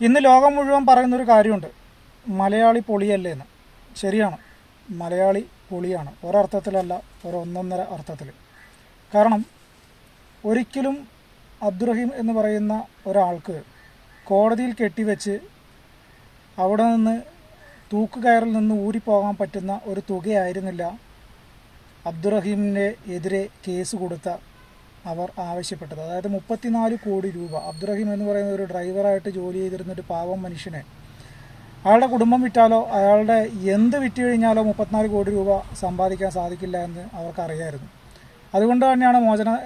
ഇന്ന് ലോകം മുഴുവൻ പറയുന്നൊരു കാര്യമുണ്ട്. മലയാളി പൊളിയല്ലേ എന്ന്. ശരിയാണ്. മലയാളി പൊളിയാണ്. ഒരർത്ഥത്തിലല്ല ഒരൊന്നൊന്നര അർത്ഥത്തിൽ കാരണം ഒരിക്കലും അബ്ദുറഹീം എന്ന് പറയുന്ന ഒരാൾക്ക് കോടതിയിൽ കെട്ടിവെച്ച് അവിടെ നിന്ന് തൂക്കുകയറിൽ നിന്ന് ഊരിപ്പോകാൻ പറ്റുന്ന ഒരു തുകയായിരുന്നില്ല അബ്ദുറഹീമിന്റെ എതിരെ കേസ് കൊടുത്ത അവർ ആവശ്യപ്പെട്ടത്. അതായത് മുപ്പത്തിനാല് കോടി രൂപ. അബ്ദുറഹീം എന്ന് പറയുന്ന ഒരു ഡ്രൈവറായിട്ട് ജോലി ചെയ്തിരുന്ന ഒരു പാവം മനുഷ്യനെ അയാളുടെ കുടുംബം വിറ്റാലോ അയാളുടെ എന്ത് വിറ്റ് കഴിഞ്ഞാലോ മുപ്പത്തിനാല് കോടി രൂപ സമ്പാദിക്കാൻ സാധിക്കില്ല എന്ന് അവർക്കറിയായിരുന്നു. അതുകൊണ്ട് തന്നെയാണ് മോചനം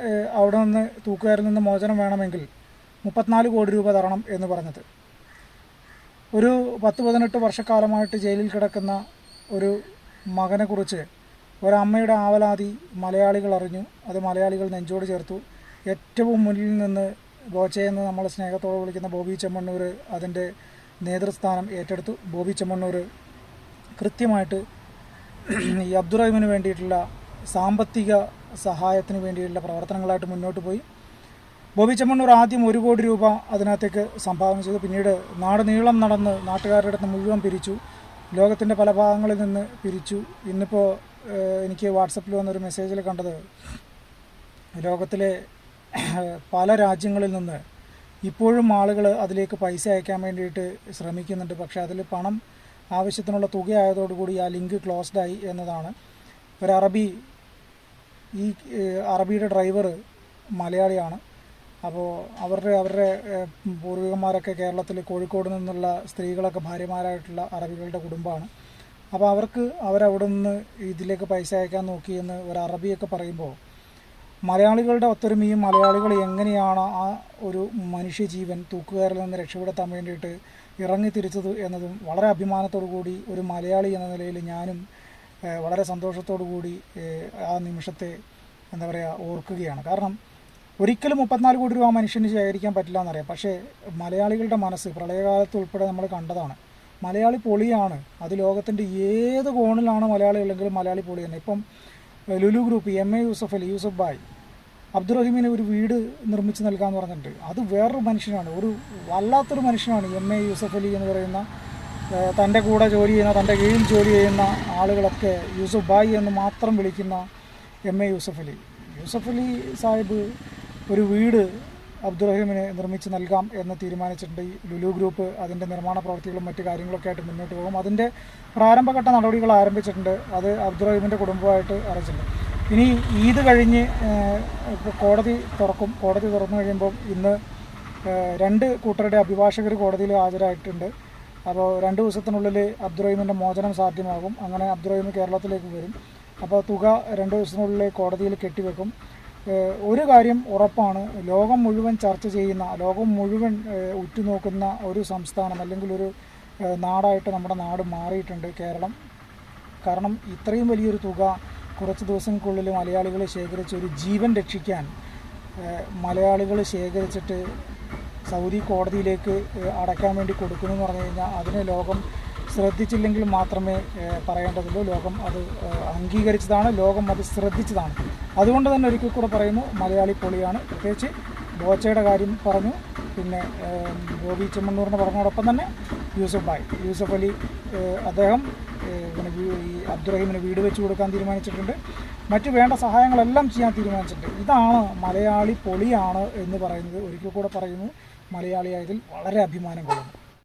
അവിടെ നിന്ന് തൂക്കുകാരിൽ നിന്ന് മോചനം വേണമെങ്കിൽ മുപ്പത്തിനാല് കോടി രൂപ തരണം എന്ന് പറഞ്ഞത്. ഒരു പത്ത് പതിനെട്ട് വർഷക്കാലമായിട്ട് ജയിലിൽ കിടക്കുന്ന ഒരു മകനെക്കുറിച്ച് ഒരമ്മയുടെ ആവലാതി മലയാളികൾ അറിഞ്ഞു അത് മലയാളികൾ നെഞ്ചോട് ചേർത്തു. ഏറ്റവും മുന്നിൽ നിന്ന് ബോച്ചയെന്ന് നമ്മൾ സ്നേഹത്തോടെ വിളിക്കുന്ന ബോബി ചെമ്മണ്ണൂർ അതിന്റെ നേതൃസ്ഥാനം ഏറ്റെടുത്തു. ബോബി ചെമ്മണ്ണൂർ കൃത്യമായിട്ട് ഈ അബ്ദുറഹിമിന് വേണ്ടിയിട്ടുള്ള സാമ്പത്തിക സഹായത്തിന് വേണ്ടിയിട്ടുള്ള പ്രവർത്തനങ്ങളായിട്ട് മുന്നോട്ട് പോയി. ബോബി ചെമ്മണ്ണൂർ ആദ്യം ഒരു കോടി രൂപ അതിനകത്തേക്ക് സംഭാവന ചെയ്തു. പിന്നീട് നാട് നീളം നടന്ന് നാട്ടുകാരുടെ അടുത്ത് മുഴുവൻ പിരിച്ചു. ലോകത്തിന്റെ പല ഭാഗങ്ങളിൽ നിന്ന് പിരിച്ചു. ഇന്നിപ്പോൾ എനിക്ക് വാട്സപ്പിൽ വന്നൊരു മെസ്സേജിൽ കണ്ടത് ലോകത്തിലെ പല രാജ്യങ്ങളിൽ നിന്ന് ഇപ്പോഴും ആളുകൾ അതിലേക്ക് പൈസ അയക്കാൻ വേണ്ടിയിട്ട് ശ്രമിക്കുന്നുണ്ട്. പക്ഷേ അതിൽ പണം ആവശ്യത്തിനുള്ള തുകയായതോടുകൂടി ആ ലിങ്ക് ക്ലോസ്ഡ് ആയി എന്നതാണ്. ഒരു അറബി ഈ അറബിയുടെ ഡ്രൈവർ മലയാളിയാണ്. അപ്പോൾ അവരുടെ അവരുടെ പൂർവികന്മാരൊക്കെ കേരളത്തിൽ കോഴിക്കോട് നിന്നുള്ള സ്ത്രീകളൊക്കെ ഭാര്യമാരായിട്ടുള്ള അറബികളുടെ കുടുംബമാണ്. അപ്പോൾ അവർക്ക് അവരവിടെ നിന്ന് ഇതിലേക്ക് പൈസ അയക്കാൻ നോക്കിയെന്ന് ഒരു അറബിയൊക്കെ പറയുമ്പോൾ മലയാളികളുടെ ഒത്തൊരുമയും മലയാളികൾ എങ്ങനെയാണ് ആ ഒരു മനുഷ്യജീവൻ തൂക്കുകാരിൽ നിന്ന് രക്ഷപ്പെടുത്താൻ വേണ്ടിയിട്ട് ഇറങ്ങി തിരിച്ചത് എന്നതും വളരെ അഭിമാനത്തോടു കൂടി ഒരു മലയാളി എന്ന നിലയിൽ ഞാനും വളരെ സന്തോഷത്തോടു കൂടി ആ നിമിഷത്തെ എന്താ പറയുക ഓർക്കുകയാണ്. കാരണം ഒരിക്കലും മുപ്പത്തിനാല് കോടി രൂപ മനുഷ്യന് ശേഖരിക്കാൻ പറ്റില്ല എന്നറിയാം. പക്ഷേ മലയാളികളുടെ മനസ്സ് പ്രളയകാലത്ത് ഉൾപ്പെടെ നമ്മൾ കണ്ടതാണ്. മലയാളി പൊളിയാണ്. അത് ലോകത്തിന്റെ ഏത് കോണിലാണ് മലയാളി ഉള്ളെങ്കിൽ മലയാളി പൊളി തന്നെ. ഇപ്പം Lulu group M. A. Yusuff Ali Yusuff Bhai അബ്ദുറഹീമിന് ഒരു വീട് നിർമ്മിച്ച് നൽകാമെന്ന് പറഞ്ഞിട്ടുണ്ട്. അത് വേറൊരു മനുഷ്യനാണ്. ഒരു വല്ലാത്തൊരു മനുഷ്യനാണ് എം. എ. യൂസഫ് അലി എന്ന് പറയുന്ന തന്റെ കൂടെ ജോലി ചെയ്യുന്ന തന്റെ കീഴിൽ ജോലി ചെയ്യുന്ന ആളുകളൊക്കെ യൂസഫ് ബായ് എന്ന് മാത്രം വിളിക്കുന്ന എം. എ. യൂസഫ് അലി യൂസഫ് അലി സാഹിബ് ഒരു വീട് അബ്ദുറഹീമിന് നിർമ്മിച്ച് നൽകാം എന്ന് തീരുമാനിച്ചിട്ടുണ്ട് ഈ ലുലു ഗ്രൂപ്പ്. അതിന്റെ നിർമ്മാണ പ്രവൃത്തികളും മറ്റു കാര്യങ്ങളൊക്കെ ആയിട്ട് മുന്നോട്ട് പോകും. അതിന്റെ പ്രാരംഭഘട്ട നടപടികൾ ആരംഭിച്ചിട്ടുണ്ട്. അത് അബ്ദുറഹീമിന്റെ കുടുംബമായിട്ട് അറിയിച്ചിട്ടുണ്ട്. ഇനി ഈദ് കഴിഞ്ഞ് കോടതി തുറക്കും. കോടതി തുറന്നു കഴിയുമ്പോൾ ഇന്ന് രണ്ട് കൂട്ടരുടെ അഭിഭാഷകർ കോടതിയിൽ ഹാജരായിട്ടുണ്ട്. അപ്പോൾ രണ്ട് ദിവസത്തിനുള്ളിൽ അബ്ദുറഹീമിന്റെ മോചനം സാധ്യമാകും. അങ്ങനെ അബ്ദുറഹീം കേരളത്തിലേക്ക് വരും. അപ്പോൾ തുക രണ്ട് ദിവസത്തിനുള്ളിൽ കോടതിയിൽ കെട്ടിവെക്കും. ഒരു കാര്യം ഉറപ്പാണ്. ലോകം മുഴുവൻ ചർച്ച ചെയ്യുന്ന ലോകം മുഴുവൻ ഉറ്റുനോക്കുന്ന ഒരു സംസ്ഥാനം അല്ലെങ്കിൽ ഒരു നാടായിട്ട് നമ്മുടെ നാട് മാറിയിട്ടുണ്ട് കേരളം. കാരണം ഇത്രയും വലിയൊരു തുക കുറച്ച് ദിവസങ്ങൾക്കുള്ളിൽ മലയാളികൾ ശേഖരിച്ച് ഒരു ജീവൻ രക്ഷിക്കാൻ മലയാളികൾ ശേഖരിച്ചിട്ട് സൗദി കോടതിയിലേക്ക് അടയ്ക്കാൻ വേണ്ടി കൊടുക്കുന്നു എന്ന് പറഞ്ഞു കഴിഞ്ഞാൽ അതിനെ ലോകം ശ്രദ്ധിച്ചില്ലെങ്കിൽ മാത്രമേ പറയേണ്ടതുള്ളൂ. ലോകം അത് അംഗീകരിച്ചതാണ് ലോകം അത് ശ്രദ്ധിച്ചതാണ്. അതുകൊണ്ട് തന്നെ ഒരിക്കൽ കൂടെ പറയുന്നു മലയാളി പൊളിയാണ്. പ്രത്യേകിച്ച് ബോച്ചയുടെ കാര്യം പറഞ്ഞു. പിന്നെ ഗോപി ചെമ്മണ്ണൂറിനെ പറഞ്ഞതോടൊപ്പം തന്നെ യൂസഫ് ഭായ്. യൂസഫ് അലി അദ്ദേഹം പിന്നെ ഈ അബ്ദുറഹീമിന് വീട് വെച്ച് കൊടുക്കാൻ തീരുമാനിച്ചിട്ടുണ്ട്. മറ്റ് വേണ്ട സഹായങ്ങളെല്ലാം ചെയ്യാൻ തീരുമാനിച്ചിട്ടുണ്ട്. ഇതാണ് മലയാളി പൊളിയാണ് എന്ന് പറയുന്നത്. ഒരിക്കൽ കൂടെ പറയുന്നു മലയാളിയായതിൽ വളരെ അഭിമാനം കൊള്ളുന്നു.